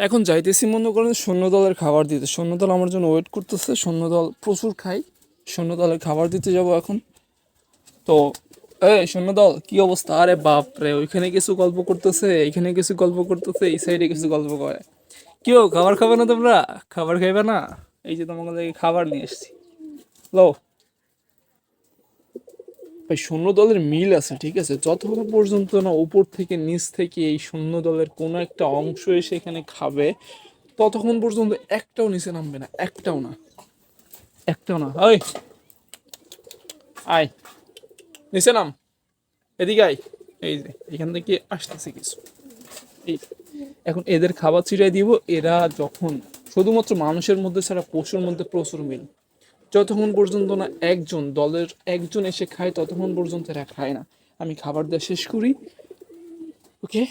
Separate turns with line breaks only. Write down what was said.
এখন যাইতেছি মনে করেন সৈন্য দলের খাবার দিতে। সৈন্যদল আমার জন্য ওয়েট করতেছে সৈন্য দল প্রচুর খাই সৈন্যদলের খাবার দিতে যাব এখন। তো, এই সৈন্য দল কি অবস্থা? আরে বাপ রে ওইখানে কিছু গল্প করতেছে, এইখানে কিছু গল্প করতেছে, এই সাইডে কিছু গল্প করে। কেউ খাবার খাবে না তোমরা? খাবার খাইবে না? এই যে তোমাকে খাবার নিয়ে এসেছি। লো। ভাই সৈন্য দলের মিল আছে, ঠিক আছে? যতক্ষণ পর্যন্ত না উপর থেকে, নিচ থেকে এই সৈন্য দলের কোনো একটা অংশ এসে এখানে খাবে, ততক্ষণ পর্যন্ত একটাও নিচে নামবে না, একটাও না। একটাও না। ওই আয়। নিচে নাম। এদিকে আয়। এই যে, এখান থেকে আসতেছে কিছু। এই এখন এদের খাবার ছিটাই দিব, এরা যখন শুধুমাত্র মানুষের মধ্যে ছাড়া পশুর মধ্যে প্রচুর মিল। যতক্ষণ পর্যন্ত না একজন দলের একজন এসে খায়, ততক্ষণ পর্যন্ত এরা খায় না। আমি খাবার দেওয়া শেষ করি। ওকে